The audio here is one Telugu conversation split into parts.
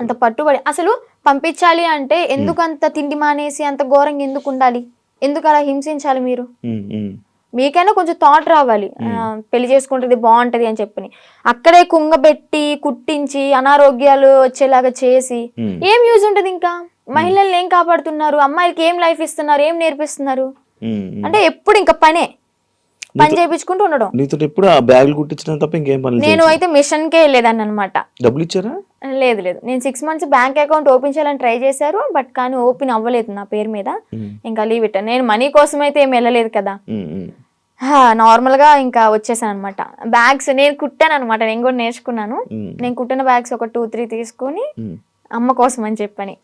అంత పట్టుబడి అసలు పంపించాలి అంటే ఎందుకు అంత తిండి మానేసి అంత ఘోరంగా ఎందుకు ఉండాలి? ఎందుకు అలా హింసించాలి మీరు? మీకైనా కొంచెం థాట్ రావాలి. పెళ్ళి చేసుకుంటుంది బాగుంటది అని చెప్పని. అక్కడే కుంగబెట్టి కుట్టించి అనారోగ్యాలు వచ్చేలాగా చేసి ఏం యూజ్ ఉంటది ఇంకా? మహిళల్ని ఏం కాపాడుతున్నారు? అమ్మాయిలకి ఏం లైఫ్ ఇస్తున్నారు? ఏం నేర్పిస్తున్నారు. అంటే ఎప్పుడు ఇంకా పనే. పని చేయించుకుంటూ ఉండడం. నీతో ఎప్పుడు ఆ బ్యాగులు కుట్టించడం తప్ప ఇంకేం పని నేను అయితే మిషన్ కే వెళ్ళేదాన్ని అనమాట డబ్బులు ఇచ్చారా? లేదు లేదు. నేను six months bank account open చేయాలని ట్రై చేశారు బట్ కానీ ఓపెన్ అవ్వలేదు నా పేరు మీద. ఇంకా లీవ్ ఇట్ నేను మనీ కోసం అయితే ఏం వెళ్ళలేదు కదా. నార్మల్గా ఇంకా వచ్చేసాను అనమాట బ్యాగ్స్ నేను కుట్టాను అనమాట నేను కూడా నేర్చుకున్నాను. నేను కుట్టిన బ్యాగ్స్ ఒక టూ త్రీ తీసుకొని. అమ్మ కోసం అని చెప్పని.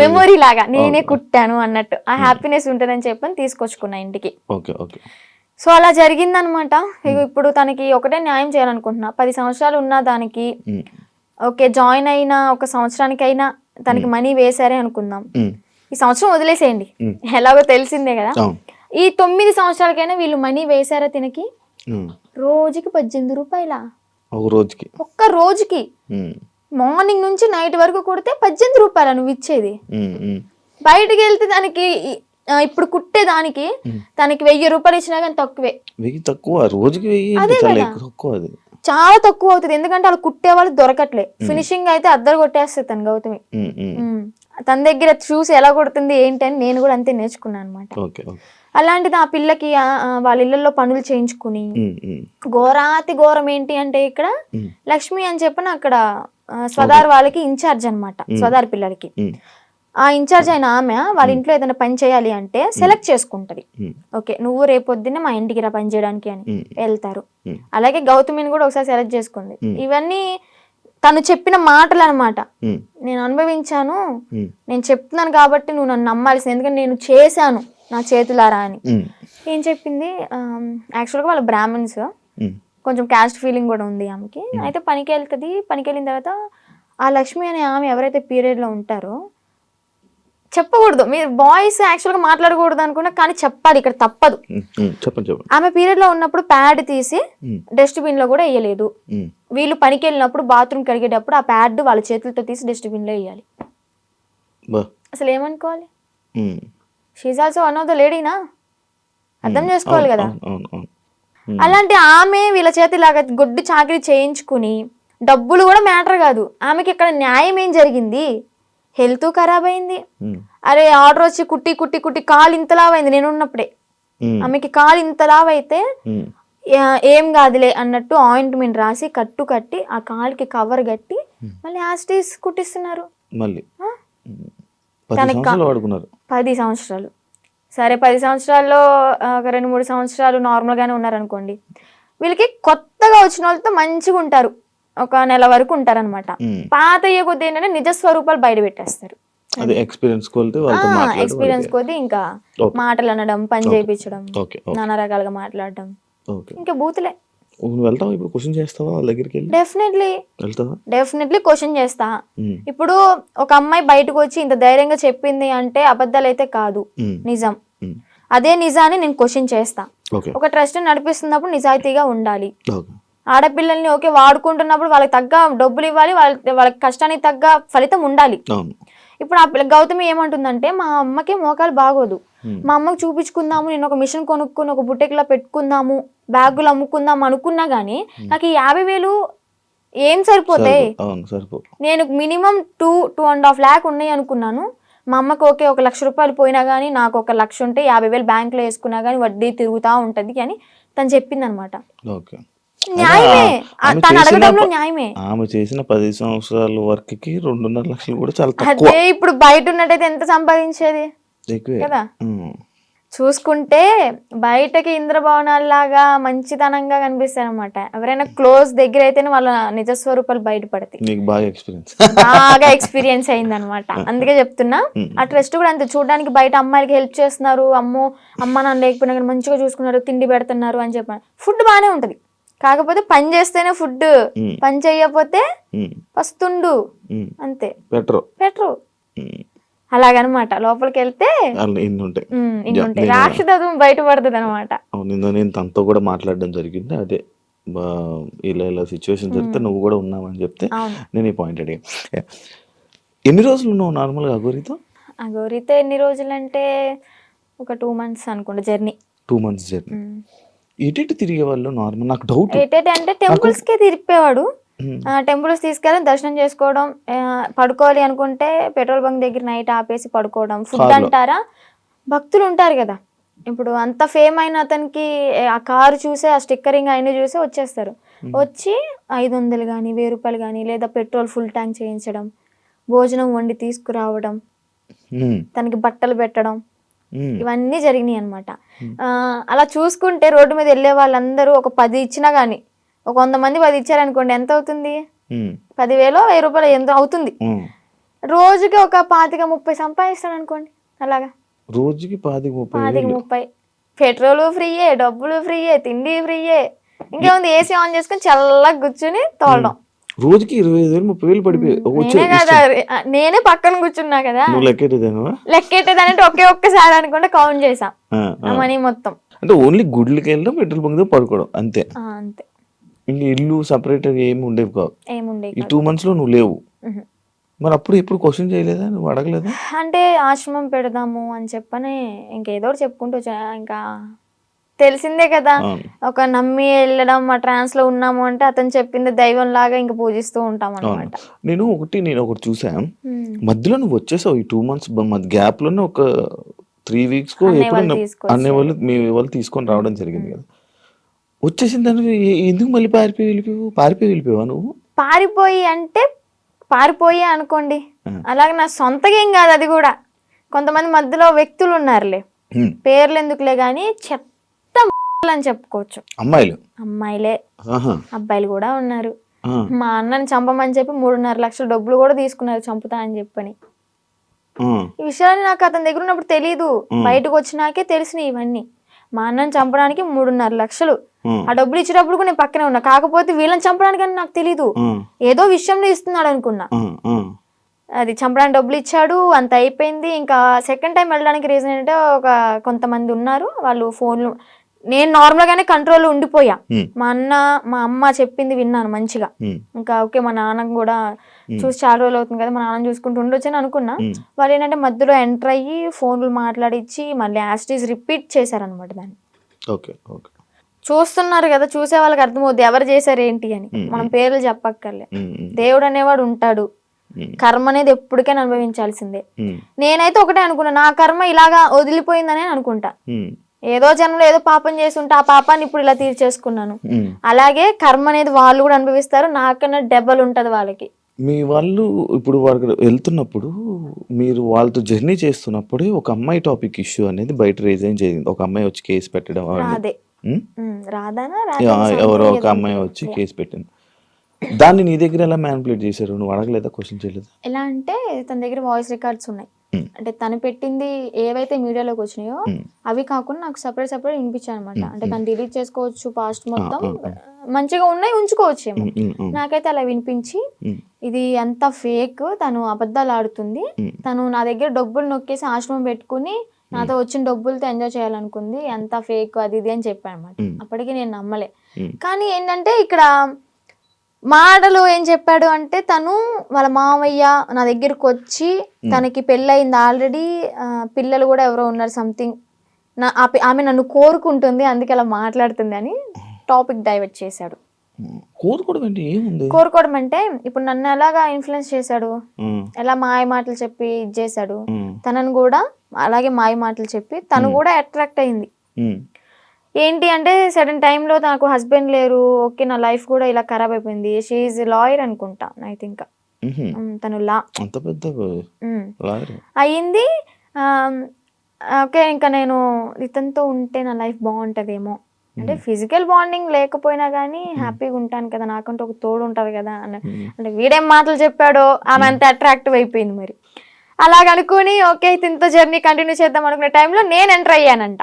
మెమొరీ లాగా. నేనే కుట్టాను అన్నట్టు. ఆ హ్యాపీనెస్ ఉంటుందని చెప్పని తీసుకొచ్చుకున్నా ఇంటికి. Okay okay. సో అలా జరిగిందనమాట. ఇగో ఇప్పుడు తనకి ఒకటే న్యాయం చేయాలనుకుంటున్నా. పది సంవత్సరాలు ఉన్న దానికి ఉమ్, ఓకే జాయిన్ అయిన ఒక సంవత్సరానికైనా తనకి మనీ వేసారే అనుకుందాం. ఈ సంవత్సరం వదిలేసేయండి. ఎలాగో తెలిసిందే కదా. ఈ తొమ్మిది సంవత్సరాలకైనా వీళ్ళు మనీ వేసారా తినకి? రోజుకి పద్దెనిమిది రూపాయల. ఒక రోజుకి. ఒక్క రోజుకి. మార్నింగ్ నుంచి నైట్ వరకు కొడితే పద్దెనిమిది రూపాయల నువ్వు ఇచ్చేది. బయటికి వెళ్తే దానికి ఇప్పుడు కుట్టే దానికి తనకి వెయ్యి రూపాయలు ఇచ్చినా కానీ తక్కువే. వెయ్యి తక్కువ రోజుకి వెయ్యి తక్కువ అది. చాలా తక్కువ అవుతుంది. ఎందుకంటే వాళ్ళు కుట్టే వాళ్ళు దొరకట్లే. ఫినిషింగ్ అయితే అద్దరు కొట్టేస్తుంది తను గౌతమి. తన దగ్గర చూసి ఎలా కొడుతుంది ఏంటి అని నేను కూడా అంతే నేర్చుకున్నాను అనమాట అలాంటిది ఆ పిల్లకి వాళ్ళ ఇళ్ళలో పనులు చేయించుకుని ఘోరాతి ఘోరం ఏంటి అంటే ఇక్కడ లక్ష్మి అని చెప్పిన అక్కడ స్వదార్ వాళ్ళకి ఇన్ఛార్జ్ అన్నమాట. స్వదార్ పిల్లలకి. ఆ ఇన్ఛార్జ్ అయిన ఆమె వాళ్ళ ఇంట్లో ఏదైనా పని చేయాలి అంటే సెలెక్ట్ చేసుకుంటది. ఓకే నువ్వు రేపొద్దున్నే మా ఇంటికి రా పని చేయడానికి అని వెళ్తారు. అలాగే గౌతమిని కూడా ఒకసారి సెలెక్ట్ చేసుకుంది. ఇవన్నీ తను చెప్పిన మాటలు అనమాట నేను అనుభవించాను నేను చెప్తున్నాను కాబట్టి నువ్వు నన్ను నమ్మాల్సింది ఎందుకంటే నేను చేశాను నా చేతులారా అని. ఏం చెప్పింది? యాక్చువల్గా వాళ్ళ బ్రాహ్మణ్స్ కొంచెం క్యాస్ట్ ఫీలింగ్ కూడా ఉంది ఆమెకి. అయితే పనికి వెళ్తుంది పనికి వెళ్ళిన తర్వాత ఆ లక్ష్మి అనే ఆమె ఎవరైతే period లో ఉంటారో చెప్పకూడదు. మీరు బాయ్స్ యాక్చువల్గా మాట్లాడకూడదు అనుకున్నా కానీ చెప్పాలి ఇక్కడ తప్పదు. చెప్పండి చెప్పండి. ఆమె period లో ఉన్నప్పుడు ప్యాడ్ తీసి డస్ట్బిన్లో కూడా వేయలేదు. వీళ్ళు పనికి వెళ్ళినప్పుడు బాత్రూమ్ కడిగేటప్పుడు ఆ ప్యాడ్ వాళ్ళ చేతులతో తీసి డస్ట్బిన్లో వేయాలి. అసలు ఏమనుకోవాలి. She's also one of the లేడీనా అర్థం చేసుకోవాలి కదా? అలాంటి ఆమె వీళ్ళ చేతి ఇలాగ గొడ్డు చాకరీ చేయించుకుని డబ్బులు కూడా మ్యాటర్ కాదు. ఆమెకి ఇక్కడ న్యాయం ఏం జరిగింది? హెల్త్ ఖరాబ్ అయింది. అరే ఆర్డర్ వచ్చి కుట్టి కుట్టి కుట్టి కాలు ఇంతలావైంది నేను ఉన్నప్పుడే. ఆమెకి కాలు ఇంతలావైతే ఉమ్, యా- ఏం కాదులే అన్నట్టు ఆయింట్మెంట్ రాసి కట్టు కట్టి ఆ కాలుకి కవర్ కట్టి మళ్ళీ యాస్టీస్ కుట్టిస్తున్నారు. మళ్ళీ. పది సంవత్సరాలు సరే పది సంవత్సరాల్లో ఒక రెండు మూడు సంవత్సరాలు నార్మల్గానే ఉన్నారనుకోండి వీళ్ళకి కొత్తగా వచ్చిన వాళ్ళతో మంచిగా ఉంటారు ఒక నెల వరకు ఉంటారనమాట పాత అయ్యే కొద్ది ఏంటంటే నిజ స్వరూపాలు బయట పెట్టేస్తారు. అదే ఎక్స్పీరియన్స్ ఎక్స్పీరియన్స్ కొద్ది ఇంకా. మాటలు అనడం పని చేయించడం నానా రకాలుగా మాట్లాడడం. ఇంకా బూతులే. నువ్వు వెళ్తావా? ఇప్పుడు క్వశ్చన్ చేస్తావా వాళ్ళ దగ్గరికి వెళ్ళి? డెఫినెట్లీ వెళ్తావా? డెఫినెట్లీ క్వశ్చన్ చేస్తా. ఇప్పుడు ఒక అమ్మాయి బయటకు వచ్చి ఇంత ధైర్యంగా చెప్పింది అంటే అబద్ధాలు అయితే కాదు నిజం. అదే నిజాన్ని నేను క్వశ్చన్ చేస్తా. ఒక ట్రస్ట్ నడిపిస్తున్నప్పుడు నిజాయితీగా ఉండాలి. ఆడపిల్లల్ని ఓకే వాడుకుంటున్నప్పుడు వాళ్ళకి తగ్గ డబ్బులు ఇవ్వాలి వాళ్ళ వాళ్ళ కష్టానికి తగ్గ ఫలితం ఉండాలి. ఇప్పుడు ఆ పిల్ల గౌతమి ఏమంటుందంటే మా అమ్మకి మోకాలు బాగోదు. మా అమ్మకి చూపించుకుందాము నేను ఒక మిషన్ కొనుక్కుని ఒక బుట్టెక్లా పెట్టుకుందాము బ్యాగులు అమ్ముకుందాం అనుకున్నా గానీ నాకు ఈ యాభై వేలు ఏం సరిపోతాయి? నేను minimum two two and half lakh ఉన్నాయి అనుకున్నాను. మా అమ్మకి ఓకే ఒక లక్ష రూపాయలు పోయినా కానీ నాకు ఒక లక్ష ఉంటే యాభై వేలు బ్యాంకులో వేసుకున్నా కానీ వడ్డీ తిరుగుతూ ఉంటుంది అని తను చెప్పింది అనమాట ఓకే. న్యాయమే. ఆమె తను చేసిన అడగడంలో న్యాయమే. ఆమె చేసిన పది సంవత్సరాల వర్క్కి రెండున్నర లక్షలు కూడా చాలా తక్కువ. అదే ఇప్పుడు బయట ఉన్నట్టయితే ఎంత సంపాదించేది? ఎక్కువే. కదా? ఉమ్, చూసుకుంటే బయటకి ఇంద్రభవనాల్లాగా మంచితనంగా కనిపిస్తాయి అనమాట ఎవరైనా క్లోజ్ దగ్గర అయితేనే వాళ్ళ నిజ స్వరూపాలు బయటపడతాయి. నీకు బాగా ఎక్స్పీరియన్స్ బాగా ఎక్స్పీరియన్స్ అయింది అనమాట అందుకే చెప్తున్నా ఆ ట్రస్ట్ కూడా అంతే. చూడడానికి బయట అమ్మాయిలకి హెల్ప్ చేస్తున్నారు. అమ్మో అమ్మ నాన్న లేకపోయినా కానీ మంచిగా చూసుకున్నారు తిండి పెడుతున్నారు అని చెప్పాను. ఫుడ్ బాగానే ఉంటది. కాకపోతే పని చేస్తేనే ఫుడ్ పని చేయకపోతే పస్తుండు. అంతే. బెటర్ పెట్రు అలాగనమాట. లోపలికి వెళ్తే అలా ఇన్ని ఉంటాయి ఉమ్, ఇన్ని యా, ఉంటాయి నేను- రాక్షసత్వం బయటపడుతుంది అనమాట తనతో కూడా మాట్లాడడం జరిగింది. అదే ఇలా ఇలా సిచ్యువేషన్ జరిగితే నువ్వు కూడా ఉన్నావని చెప్తే నేను ఈ పాయింట్ అడిగా. ఎన్ని రోజులు ఉన్నావు నార్మల్గా అగోరితో అగోరితో ఎన్ని రోజులంటే ఒక టూ మంత్స్ అనుకుంటా జర్నీ. Two months journey. ఎటు తిరిగే వాళ్ళు నార్మల్. నాకు డౌట్ ఏటేటి అంటే temples కే తిరిపేవాడు. టెంపుల్స్ తీసుకెళ్ళి దర్శనం చేసుకోవడం పడుకోవాలి అనుకుంటే పెట్రోల్ బంక్ దగ్గర నైట్ ఆపేసి పడుకోవడం ఫుడ్. అంటారా? భక్తులు ఉంటారు కదా. ఇప్పుడు అంత ఫేమ్ అయిన అతనికి ఆ కారు చూసే ఆ స్టిక్కరింగ్ అయిన చూసే వచ్చేస్తారు. వచ్చి ఐదు వందలు కానీ వెయ్యి రూపాయలు కానీ లేదా పెట్రోల్ ఫుల్ ట్యాంక్ చేయించడం భోజనం వండి తీసుకురావడం తనకి బట్టలు పెట్టడం ఇవన్నీ జరిగినాయి అనమాట అలా చూసుకుంటే రోడ్డు మీద వెళ్ళే వాళ్ళందరూ ఒక పది ఇచ్చినా కానీ ఒక వంద మంది పది ఇచ్చారనుకోండి ఎంత అవుతుంది? పదివేలు వెయ్యి రూపాయలు ఎంత అవుతుంది. రోజుకి ఒక పాతిక ముప్పై సంపాదిస్తాడు అనుకోండి అలాగా. రోజుకి పాతిక ముప్పై పాతిక ముప్పై. పెట్రోల్ ఫ్రీయే డబ్బులు ఫ్రీయే తిండి ఫ్రీయే. ఇంకేముంది ఏసీ ఆన్ చేసుకొని చల్లగా కూర్చుని తోలడం. రోజుకి ఇరవై ఐదు వేలు ముప్పై వేలు పడిపోయి నేనే కదా నేనే పక్కన కూర్చున్నా కదా. నువ్వు లెక్కెట్టేదానువా లెక్కెట్టేదానంటే ఒకే ఒక్కసారి అనుకుంటే కౌంట్ చేసాం. మనీ మొత్తం. అంటే ఓన్లీ గుడ్లకి వెళ్ళడం పెట్రోల్ బంక్ దగ్గర పడుకోవడం అంతే. అంతే. ఇంక ఇల్లు సపరేట్ ఏమి ఉండేవి కావు. ఈ టూ మంత్స్లో నువ్వు లేవు. మరి అప్పుడు ఎప్పుడు క్వశ్చన్ చేయలేదా? నువ్వు అడగలేదా? అంటే ఆశ్రమం పెడదాము అని చెప్పని ఇంకేదో చెప్పుకుంటూ వచ్చా. ఇంకా తెలిసిందే కదా. ఒక నమ్మి వెళ్ళడం మా ట్రాన్స్లో ఉన్నాము అంటే అతను చెప్పింది దైవం లాగా ఇంకా పూజిస్తూ ఉంటాం అనమాట నేను ఒకటి నేను ఒకటి చూసా. మధ్యలో నువ్వు వచ్చేసావు ఈ టూ మంత్స్ గ్యాప్లోనే ఒక త్రీ వీక్స్ కో ఎప్పుడు వాళ్ళు తీసుకొచ్చారు. అనే వాళ్ళు మీ వాళ్ళు తీసుకొని రావడం జరిగింది కదా. వచ్చేసిన దానికి ఎందుకు మళ్ళీ పారిపోయి వెళ్ళిపోయావు? పారిపోయి వెళ్ళిపోయావా నువ్వు? పారిపోయి అంటే పారిపోయి అనుకోండి. అలాగే నా సొంతగా ఏం కాదు అది కూడా. కొంతమంది మధ్యలో వ్యక్తులు ఉన్నారులే. పేర్లు ఎందుకులే కానీ చెత్త అని చెప్పుకోవచ్చు. అమ్మాయిలు? అమ్మాయిలే. అబ్బాయిలు కూడా ఉన్నారు. మా అన్నని చంపమని చెప్పి మూడున్నర లక్షల డబ్బులు కూడా తీసుకున్నారు చంపుతా అని చెప్పని. ఈ విషయాన్ని నాకు అతని దగ్గర ఉన్నప్పుడు తెలీదు. బయటకు వచ్చినాకే తెలిసినాయి ఇవన్నీ. మా అన్నని చంపడానికి మూడున్నర లక్షలు. ఆ, డబ్బులు ఇచ్చేటప్పుడు కూడా నేను పక్కనే ఉన్నా. కాకపోతే వీళ్ళని చంపడానికి అని నాకు తెలీదు. ఏదో విషయంలో ఇస్తున్నాడు అనుకున్నా. అది చంపడానికి డబ్బులు ఇచ్చాడు. అంత అయిపోయింది. ఇంకా సెకండ్ టైం వెళ్ళడానికి రీజన్ ఏంటంటే ఒక కొంతమంది ఉన్నారు. వాళ్ళు ఫోన్లు నేను నార్మల్ గానే కంట్రోల్లో ఉండిపోయా. హ్మ్. మా అన్న మా అమ్మ చెప్పింది విన్నాను మంచిగా. హ్మ్. ఇంకా ఓకే మా నాన్న కూడా చూసి చాలా రోజులు అవుతుంది కదా మా నాన్న చూసుకుంటూ ఉండొచ్చు అని అనుకున్నా. వాళ్ళు ఏంటంటే మధ్యలో ఎంటర్ అయ్యి ఫోన్లు మాట్లాడిచ్చి మళ్ళీ యాస్టీస్ రిపీట్ చేశారనమాట దాన్ని. Okay okay. చూస్తున్నారు కదా చూసే వాళ్ళకి అర్థమవుద్ది ఎవరు చేశారు ఏంటి అని మనం పేర్లు చెప్పక్కర్లే. దేవుడు అనేవాడు ఉంటాడు. కర్మ అనేది ఎప్పటికైనా అనుభవించాల్సిందే. నేనైతే ఒకటే అనుకున్నా నా కర్మ ఇలాగా వదిలిపోయిందని అనుకుంటా. ఏదో జన్మలో ఏదో పాపం చేసి ఉంటే ఆ పాపాన్ని ఇప్పుడు ఇలా తీర్చేసుకున్నాను. అలాగే కర్మ అనేది వాళ్ళు కూడా అనుభవిస్తారు నాకన్నా డెబ్బలు ఉంటది వాళ్ళకి. మీ వాళ్ళు ఇప్పుడు వాళ్ళకి వెళ్తున్నప్పుడు మీరు వాళ్ళతో జర్నీ చేస్తున్నప్పుడే ఒక అమ్మాయి టాపిక్ ఇష్యూ అనేది బయట రేజ్ జరిగింది ఒక అమ్మాయి వచ్చి కేసు పెట్టడం రాదా. ఎవరో ఒక అమ్మాయి వచ్చి కేసు పెట్టింది. దాన్ని నీ దగ్గర ఎలా మ్యానిపులేట్ చేశారు? నువ్వు అడగలేదా? క్వశ్చన్ చేయలేదా? ఎలా అంటే తన దగ్గర వాయిస్ రికార్డ్స్ ఉన్నాయి. అంటే తను పెట్టింది ఏవైతే మీడియాలోకి వచ్చినాయో ఉమ్. అవి కాకుండా నాకు సపరేట్ సపరేట్ వినిపించాయి అనమాట ఉమ్, అంటే తను డిలీట్ చేసుకోవచ్చు పాస్ట్ మొత్తం. ఉమ్, ఉమ్. మంచిగా ఉన్నాయి ఉంచుకోవచ్చు ఏమో ఉమ్, ఉమ్, ఉమ్, నాకైతే అలా వినిపించి ఇది అంత ఫేక్ తను అబద్ధాలు ఆడుతుంది. తను నా దగ్గర డబ్బులు నొక్కేసి ఆశ్రమం పెట్టుకుని నాతో వచ్చిన డబ్బులతో ఎంజాయ్ చేయాలనుకుంది. ఎంత ఫేక్ అది ఇది అని చెప్పాను అనమాట. అప్పటికి నేను నమ్మలే. కానీ ఏంటంటే ఇక్కడ మాటలు ఏం చెప్పాడు అంటే తను వాళ్ళ మామయ్య నా దగ్గరకు వచ్చి తనకి పెళ్ళయింది ఆల్రెడీ పిల్లలు కూడా ఎవరో ఉన్నారు సంథింగ్ నా ఆమె నన్ను కోరుకుంటుంది అందుకే అలా మాట్లాడుతుంది అని టాపిక్ డైవర్ట్ చేశాడు. కోరుకోవడం ఏముంది? కోరుకోవడం అంటే ఇప్పుడు నన్ను ఎలాగా ఇన్ఫ్లుయెన్స్ చేశాడు? ఎలా మాయ మాటలు చెప్పి ఇది చేశాడు? తనను కూడా అలాగే మాయ మాటలు చెప్పి తను కూడా అట్రాక్ట్ అయింది. ఏంటి అంటే సడన్ టైంలో నాకు హస్బెండ్ లేరు ఓకే నా లైఫ్ కూడా ఇలా ఖరాబ్ అయిపోయింది. షీఈ్ లాయర్ అనుకుంటా ఐ థింక్. తను లా. అంత పెద్ద అయ్యింది ఓకే ఇంకా నేను ఇతనితో ఉంటే నా లైఫ్ బాగుంటుందేమో. అంటే ఫిజికల్ బాండింగ్ లేకపోయినా కానీ హ్యాపీగా ఉంటాను కదా నాకంటూ ఒక తోడు ఉంటుంది కదా అన్న. అంటే వీడేం మాటలు చెప్పాడో ఆమె అంత అట్రాక్టివ్ అయిపోయింది మరి. అలాగ అనుకుని ఓకే ఇతనితో జర్నీ కంటిన్యూ చేద్దాం అనుకునే టైంలో నేను ఎంటర్ అయ్యానంట.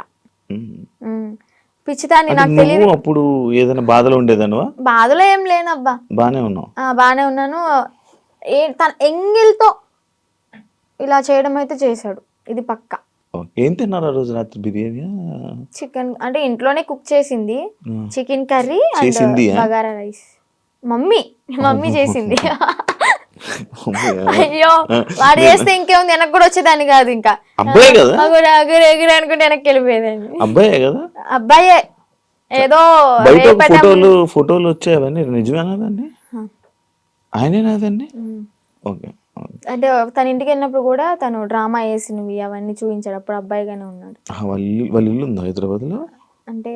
పిచ్చిదాన్ని నాకు తెలియదు అప్పుడు ఏదైనా బాధలో ఉండేదానివా? బాధలో ఏం లేనబ్బా. బానే ఉన్నావు. ఆ, బాగానే ఉన్నాను. ఏ తన ఎంగిల్తో ఇలా చేయడం అయితే చేశాడు. ఇది పక్క. ఏం తిన్నారు ఆ రోజు రాత్రి బిర్యానీ? చికెన్ అంటే ఇంట్లోనే కుక్ చేసింది. Chicken curry and? Bagara rice. Mummy mummy చేసింది. అయ్యో వాడు చేస్తే ఇంకేముంది? వెనక్కి కూడా వచ్చేదాన్ని కాదు ఇంకా. అబ్బాయి కదా? అగురు అగురు ఎగురు అనుకుంటే వెనక్కి వెళ్ళిపోయేదాన్ని. అబ్బాయే కదా? అబ్బాయే. ఏదో బయట ఫోటోలు ఫోటోలు వచ్చాయి అవన్నీ. నిజమేనా దాన్ని? ఆయనేనా దాన్ని? ఉమ్. ఓకే. అంటే తన ఇంటికి వెళ్ళినప్పుడు కూడా తను డ్రామా వేసినవి అవన్నీ చూపించాడు. అప్పుడు అబ్బాయిగానే ఉన్నాడు. వాళ్ళ ఇల్లు వాళ్ళ ఇల్లు ఉందా హైదరాబాద్లో అంటే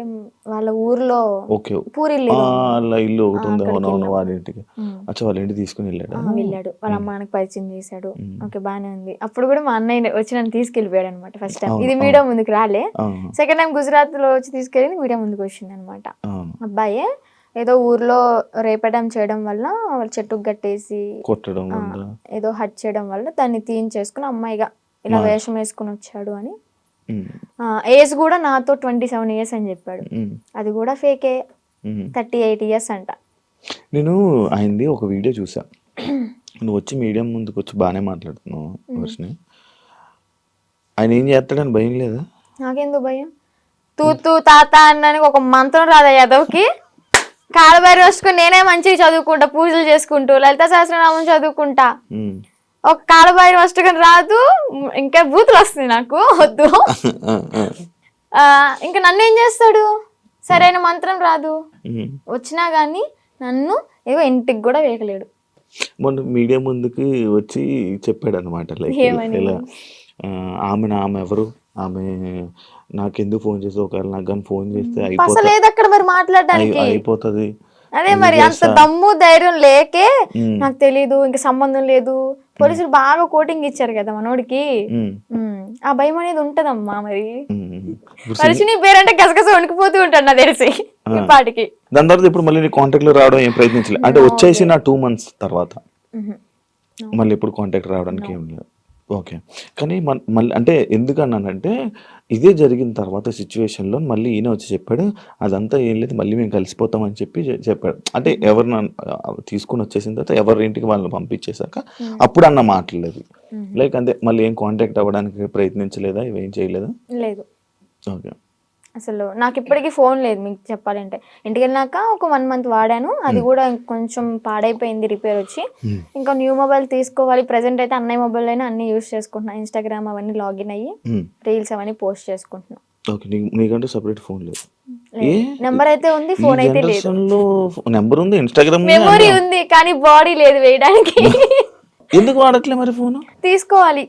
వాళ్ళ ఊర్లో ఓకే. వాళ్ళ ఇల్లు ఒకటి ఉంది అవునవును వాళ్ళ. ఇంటికి. అచ్చా వాళ్ళ ఇంటికి తీసుకుని వెళ్ళాడా? వెళ్ళాడు. వాళ్ళ అమ్మ నాన్నకి పరిచయం చేశాడు. ఓకే బానే ఉంది. అప్పుడు కూడా మా అన్నయ్య వచ్చి నన్ను తీసుకెళ్ళిపోయాడు అనమాట ఫస్ట్ టైం ఇది మీడియా ముందుకు రాలే. సెకండ్ టైం గుజరాత్లో వచ్చి తీసుకెళ్ళి మీడియా ముందుకు వచ్చింది అనమాట అబ్బాయే ఏదో ఊర్లో రేపడం చేయడం వల్ల వాళ్ళ చెట్టుకు కట్టేసి కొట్టడం ఏదో హట్ చేయడం వల్ల దాన్ని తీయించేసుకుని అమ్మాయిగా ఇలా వేషం వేసుకుని వచ్చాడు అని ఏజ్ కూడా నాతో ట్వంటీ సెవెన్ ఇయర్స్ అని చెప్పాడు. ఉమ్, అది కూడా ఫేకే. థర్టీ ఎయిట్ ఇయర్స్ అంట. నేను ఆయనది ఒక వీడియో చూసా. నువ్వు వచ్చి మీడియం ముందుకు వచ్చి బాగానే మాట్లాడుతున్నావు వర్షని ఆయన ఏం చేస్తాడని భయం లేదా? నాకెందుకు భయం? తూ తూ తాత అన్నానికి ఒక మంత్రం రాదా యాదవ్కి? కాలబారి వస్తుకుని నేనే మంచిగా చదువుకుంటా పూజలు చేసుకుంటూ లలిత సహస్రనామం చదువుకుంటా. ఒక కాలబారి వస్తుకుని రాదు ఇంకా బూతులు వస్తుంది నాకు వద్దు. ఇంకా నన్ను ఏం చేస్తాడు? సరైన మంత్రం రాదు. వచ్చినా కానీ నన్ను ఏదో ఇంటికి కూడా వేయలేడు. మొన్న మీడియా ముందుకి వచ్చి చెప్పాడు అనమాట లైక్? ఇలా ఆమె ఆమె ఎవరు? ఆమె నాకెందుకు ఫోన్ చేసి ఒకవేళ నాకు కానీ ఫోన్ చేస్తే అసలు లేదు అక్కడ మరి మాట్లాడడానికి. అయి- అయిపోతుంది. అదే మరి అంత దమ్ము ధైర్యం లేకే. నాకు తెలీదు ఇంకా సంబంధం లేదు. పోలీసులు బాగా కోటింగ్ ఇచ్చారు కదా మనోడికి. ఆ భయం అనేది ఉంటదమ్మా మరి. మనిషి నీ పేరంటే గసగస వణికిపోతూ ఉంటాడు నాకు తెలిసి ఈ పాటికి. దాని తర్వాత ఇప్పుడు మళ్ళీ నీ కాంటాక్ట్లో రావడం ఏం ప్రయత్నించలేదు అంటే వచ్చేసి నా టూ మంత్స్ తర్వాత. మళ్ళీ ఇప్పుడు కాంటాక్ట్ రావడానికి ఏం లేదు. ఓకే. కానీ మన మళ్ళీ అంటే ఎందుకు అన్నానంటే ఇదే జరిగిన తర్వాత సిచ్యువేషన్లో మళ్ళీ ఈయన వచ్చి చెప్పాడు అదంతా ఏం లేదు మళ్ళీ మేము కలిసిపోతాం అని చెప్పి చె- చెప్పాడు. అంటే ఎవరు తీసుకుని వచ్చేసిన తర్వాత ఎవరి ఇంటికి వాళ్ళని పంపించేశాక అప్పుడు అన్న మాటలేదు లైక్ అంతే మళ్ళీ ఏం కాంటాక్ట్ అవ్వడానికి ప్రయత్నించలేదా ఇవేం చేయలేదా? లేదు. ఓకే. అసలు నాకు ఇప్పటికీ ఫోన్ లేదు మీకు చెప్పాలంటే. ఇంటికి వెళ్ళినాక ఒక వన్ మంత్ వాడాను. అది కూడా కొంచెం పాడైపోయింది రిపేర్ వచ్చి. ఇంకా న్యూ మొబైల్ తీసుకోవాలి. ప్రజెంట్ అయితే అన్నయ్య మొబైల్ అయినా అన్ని యూస్ చేసుకుంటున్నా. ఇన్స్టాగ్రామ్ అవన్నీ లాగిన్ అయ్యి రీల్స్ అవన్నీ పోస్ట్ చేసుకుంటున్నా. ఓకే నీకంటూ సపరేట్ ఫోన్ లేదు. నెంబర్ అయితే ఉంది ఫోన్ అయితే లేదు. నెంబర్ ఉంది ఇన్స్టాగ్రామ్ మెమొరీ ఉంది కానీ బాడీ లేదు వేయడానికి. ఎందుకు వాడట్లే మరి ఫోన్? తీసుకోవాలి.